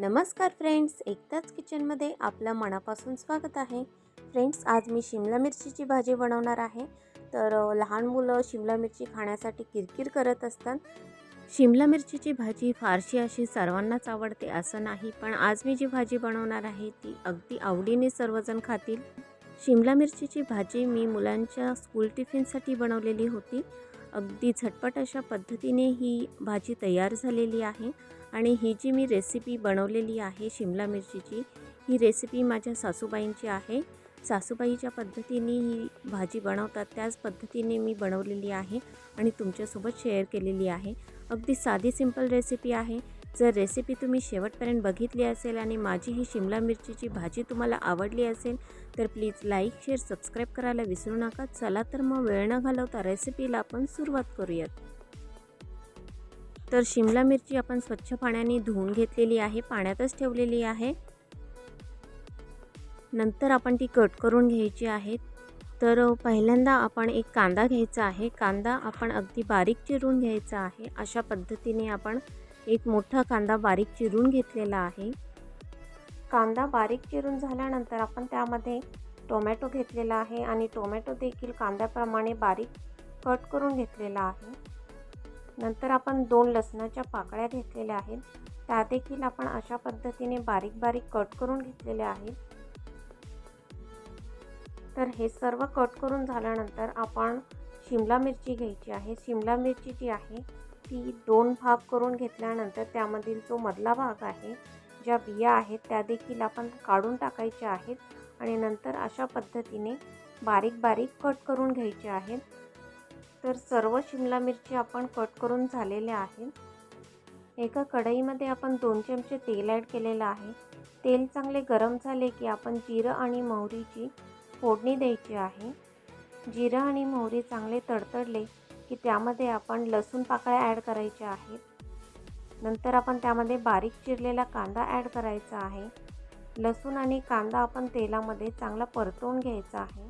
नमस्कार फ्रेंड्स एकदाच किचनमध्ये आपलं मनापासून स्वागत आहे. फ्रेंड्स आज मी शिमला मिरचीची भाजी बनवणार आहे. तर लहान मुलं शिमला मिरची खाण्यासाठी किरकिर करत असतात. शिमला मिरचीची भाजी फारशी अशी सर्वांनाच आवडते असं नाही पण आज मी जी भाजी बनवणार आहे ती अगदी आवडीने सर्वजण खातील. शिमला मिरचीची भाजी मी मुलांच्या स्कूल टिफिनसाठी बनवलेली होती. अगदी झटपट अशा पद्धतीने ही भाजी तयार झालेली आहे आणि ही जी मी रेसिपी बनवलेली आहे शिमला मिरचीची ही रेसिपी माझ्या सासूबाईंची आहे. सासूबाईच्या पद्धतीने ही भाजी बनवतात त्याच पद्धतीने मी बनवलेली आहे आणि तुमच्यासोबत शेअर केलेली आहे. अगदी साधी सिंपल रेसिपी आहे. जर रेसिपी तुम्ही शेवटपर्यंत बघितली असेल आणि माझी ही शिमला मिरचीची भाजी तुम्हाला आवडली असेल तर प्लीज लाईक शेअर सबस्क्राईब करायला विसरू नका. चला तर मग वेळ न घालवता रेसिपीला आपण सुरुवात करूयात. तर शिमला मिरची आपण स्वच्छ पाण्याने धुवून घेतलेली आहे पाण्यातच ठेवलेली आहे. नंतर आपण ती कट करून घ्यायची आहे. तर पहिल्यांदा आपण एक कांदा घ्यायचा आहे. कांदा आपण अगदी बारीक चिरून घ्यायचा आहे. अशा पद्धतीने आपण एक मोठा कांदा बारीक चिरून घेतलेला आहे. कांदा बारीक चिरून झाल्यानंतर आपण त्यामध्ये टोमॅटो घेतलेला आहे आणि टोमॅटो देखील कांद्याप्रमाणे बारीक कट करून घेतलेला आहे. नंतर आपण दोन लसणाच्या पाकळ्या घेतलेल्या आहेत. त्या देखील आपण अशा पद्धतीने बारीक बारीक कट करून घेतलेल्या आहेत. तर हे सर्व कट करून झाल्यानंतर आपण शिमला मिरची घ्यायची आहे. शिमला मिरची जी आहे ती दोन भाग करून घेतल्यानंतर त्यामधील जो मधला भाग आहे ज्या बिया आहेत त्या देखील आपण काढून टाकायच्या आहेत आणि नंतर अशा पद्धतीने बारीक बारीक कट करून घ्यायचे आहेत. तर सर्व शिमला मिरची आपण कट करून झालेल्या आहेत. एका कढईमध्ये आपण दोन चमचे तेल ॲड केलेलं आहे. तेल चांगले गरम झाले की आपण जिरं आणि मोहरीची फोडणी द्यायची आहे. जिरं आणि मोहरी चांगले तडतडले की त्यामध्ये आपण लसूण पाकळ्या ॲड करायच्या आहेत. नंतर आपण त्यामध्ये बारीक चिरलेला कांदा ॲड करायचा आहे. लसूण आणि कांदा आपण तेलामध्ये चांगला परतवून घ्यायचा आहे.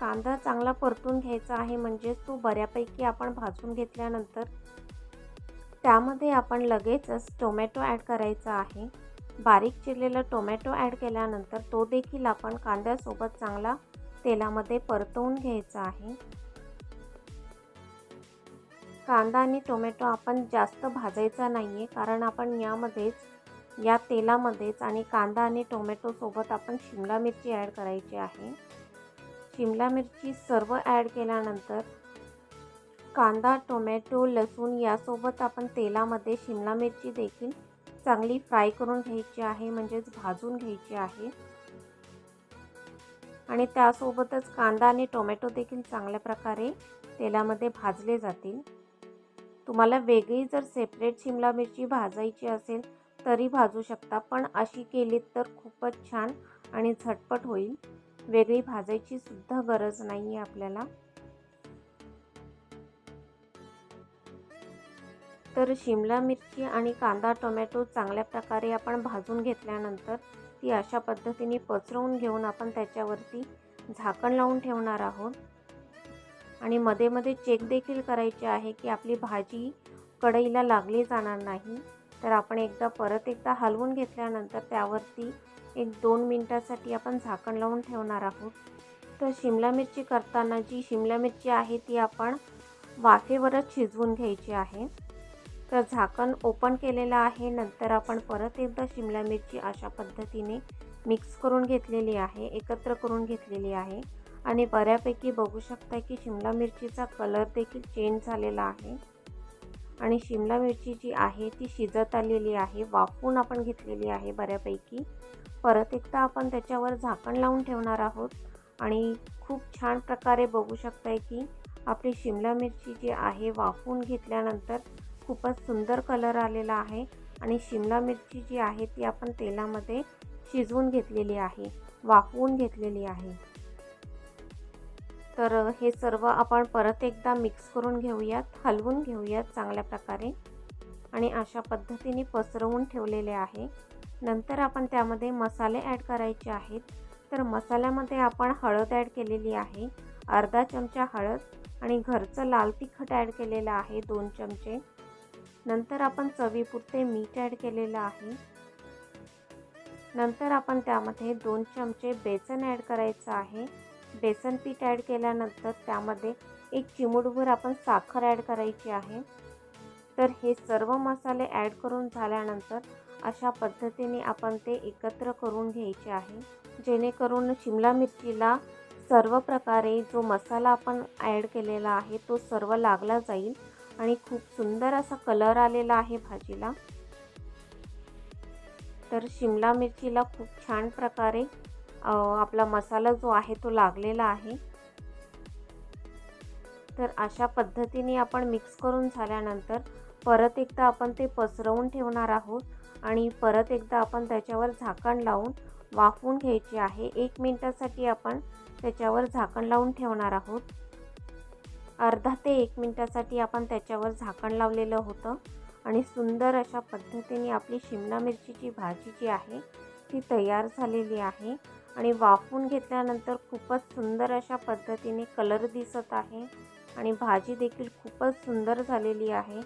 कांदा चांगला परतून घ्यायचा आहे म्हणजेच तो बऱ्यापैकी आपण भाजून घेतल्यानंतर त्यामध्ये आपण लगेचच टोमॅटो ॲड करायचा आहे. बारीक चिरलेला टोमॅटो ॲड केल्यानंतर तो देखील आपण कांद्यासोबत चांगला तेलामध्ये परतवून घ्यायचा आहे. कांदा आणि टोमॅटो आपण जास्त भाजायचा नाही आहे कारण आपण यामध्येच या तेलामध्येच आणि कांदा आणि टोमॅटोसोबत आपण शिमला मिरची ॲड करायची आहे. शिमला मिरची सर्व ॲड केल्यानंतर कांदा टोमॅटो लसूण यासोबत आपण तेलामध्ये शिमला मिरची देखील चांगली फ्राय करून घ्यायची आहे म्हणजेच भाजून घ्यायची आहे. आणि त्यासोबतच कांदा आणि टोमॅटो देखील चांगल्या प्रकारे तेलामध्ये भाजले जातील. तुम्हाला वेगळी जर सेपरेट शिमला मिरची भाजायची असेल तरी भाजू शकता. पण अशी केलीत तर खूपच छान आणि झटपट होईल. वेगळी भाजायची सुद्धा गरज नाही आहे आपल्याला. तर शिमला मिरची आणि कांदा टोमॅटो चांगल्या प्रकारे आपण भाजून घेतल्यानंतर ती अशा पद्धतीने पसरवून घेऊन आपण त्याच्यावरती झाकण लावून ठेवणार आहोत. आणि मध्ये मध्ये चेक देखील करायचे आहे की आपली भाजी कढईला लागली जाणार नाही. तर आपण एकदा परत एकदा हलवून घेतल्यानंतर त्यावरती एक दोन मिनटासाठी आपण झाकण लावून ठेवणार आहोत. तर शिमला मिरची करताना जी शिमला मिरची आहे ती आपण वाफेवरच शिजवून घ्यायची आहे. तर झाकण ओपन केलेलं आहे. नंतर आपण परत एकदा शिमला मिरची अशा पद्धतीने मिक्स करून घेतलेली आहे एकत्र करून घेतलेली आहे. आणि बऱ्यापैकी बघू शकता की शिमला मिरचीचा कलर देखील चेंज झालेला आहे. आणि शिमला मिरची जी आहे ती शिजत आलेली आहे वाफवून आपण घेतलेली आहे बऱ्यापैकी. परत एकदा आपण त्याच्यावर झाकण लावून ठेवणार आहोत. आणि खूप छान प्रकारे बघू शकताय की आपली शिमला मिरची जी आहे वाफवून घेतल्यानंतर खूपच सुंदर कलर आलेला आहे. आणि शिमला मिरची जी आहे ती आपण तेलामध्ये शिजवून घेतलेली आहे वाफवून घेतलेली आहे. तर हे सर्व आपण परत एकदा मिक्स करून घेऊयात हलवून घेऊयात चांगल्या प्रकारे. आणि अशा पद्धतीने पसरवून ठेवलेले आहे. नंतर आपण त्यामध्ये मसाले ॲड करायचे आहेत. तर मसाल्यामध्ये आपण हळद ॲड केलेली आहे. अर्धा चमचा हळद आणि घरचं लाल तिखट ॲड केलेलं आहे दोन चमचे. नंतर आपण चवीपुरते मीठ ॲड केलेलं आहे. नंतर आपण त्यामध्ये दोन चमचे बेसन ॲड करायचं आहे. बेसन पीठ ॲड केल्यानंतर त्यामध्ये एक चिमूटभर आपण साखर ॲड करायची आहे. तर हे सर्व मसाले ॲड करून झाल्यानंतर अशा पद्धतीने आपण ते एकत्र करून घ्यायचे आहे. जेणेकरून शिमला मिरचीला सर्व प्रकारे जो मसाला आपण ॲड केलेला आहे तो सर्व लागला जाईल आणि खूप सुंदर असा कलर आलेला आहे भाजीला. तर शिमला मिरचीला खूप छान प्रकारे आपला मसाला जो आहे तो लागलेला आहे. तर अशा पद्धतीने आपण मिक्स करून झाल्यानंतर परत एकदा आपण ते पसरवून ठेवणार आहोत आणि परत एकदा आपण त्याच्यावर झाकण लावून वाफवून घ्यायचे आहे. एक मिनटासाठी आपण त्याच्यावर झाकण लावून ठेवणार आहोत. अर्धा ते एक मिनटासाठी आपण त्याच्यावर झाकण लावलेलं होतं आणि सुंदर अशा पद्धतीने आपली शिमला मिरचीची भाजी जी आहे ती तयार झालेली आहे. आणि वाफवून घेतल्यानंतर खूपच सुंदर अशा पद्धतीने कलर दिसत आहे. आणि भाजी देखील खूपच सुंदर झालेली आहे.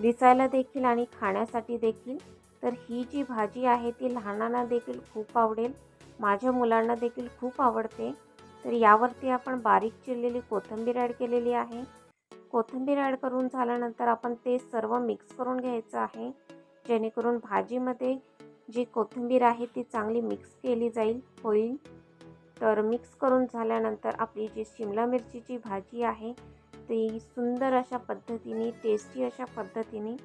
दिसायला देखील आणि खाण्यासाठी देखील. तर ही जी भाजी आहे ती लहानांना देखील खूप आवडेल. माझ्या मुलांना देखील खूप आवडते. तर यावरती आपण बारीक चिरलेली कोथिंबीर ॲड केलेली आहे. कोथिंबीर ॲड करून झाल्यानंतर आपण ते सर्व मिक्स करून घ्यायचं आहे. जेणेकरून भाजीमध्ये जी कोथिंबीर आहे ती चांगली मिक्स केली जाईल होईल. तर मिक्स करून झाल्यानंतर आपली जी शिमला मिरचीची भाजी आहे ती सुंदर अशा पद्धतीने टेस्टी अशा पद्धतीने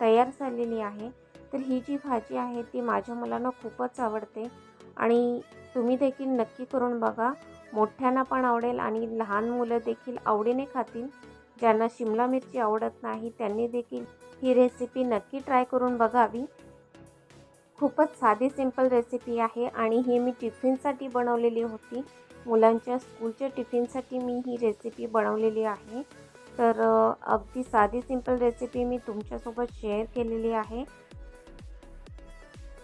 तयार झालेली आहे. तर ही जी भाजी आहे ती माझ्या मुलांना खूपच आवडते आणि तुम्ही देखील नक्की करून बघा. मोठ्यांना पण आवडेल आणि लहान मुलं देखील आवडीने खातील. ज्यांना शिमला मिरची आवडत नाही त्यांनी देखील ही रेसिपी नक्की ट्राय करून बघावी. खूपच साधी सिंपल रेसिपी आहे आणि ही मी टिफिनसाठी बनवलेली होती. मुलांच्या स्कूलच्या टिफिनसाठी मी ही रेसिपी बनवलेली आहे. तर अगदी साधी सिंपल रेसिपी मी तुमच्यासोबत शेअर केलेली आहे.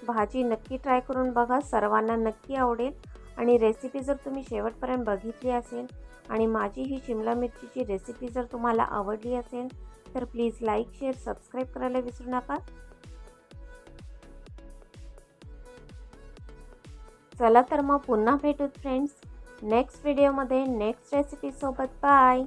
भाजी नक्की ट्राय करून बघा सर्वांना नक्की आवडेल. आणि रेसिपी जर तुम्ही शेवटपर्यंत बघितली असेल आणि माझी ही शिमला मिरचीची रेसिपी जर तुम्हाला आवडली असेल तर प्लीज लाईक शेअर सबस्क्राईब करायला विसरू नका. चला तर मग पुन्हा भेटूत फ्रेंड्स नेक्स्ट व्हिडिओमध्ये नेक्स्ट रेसिपीसोबत बाय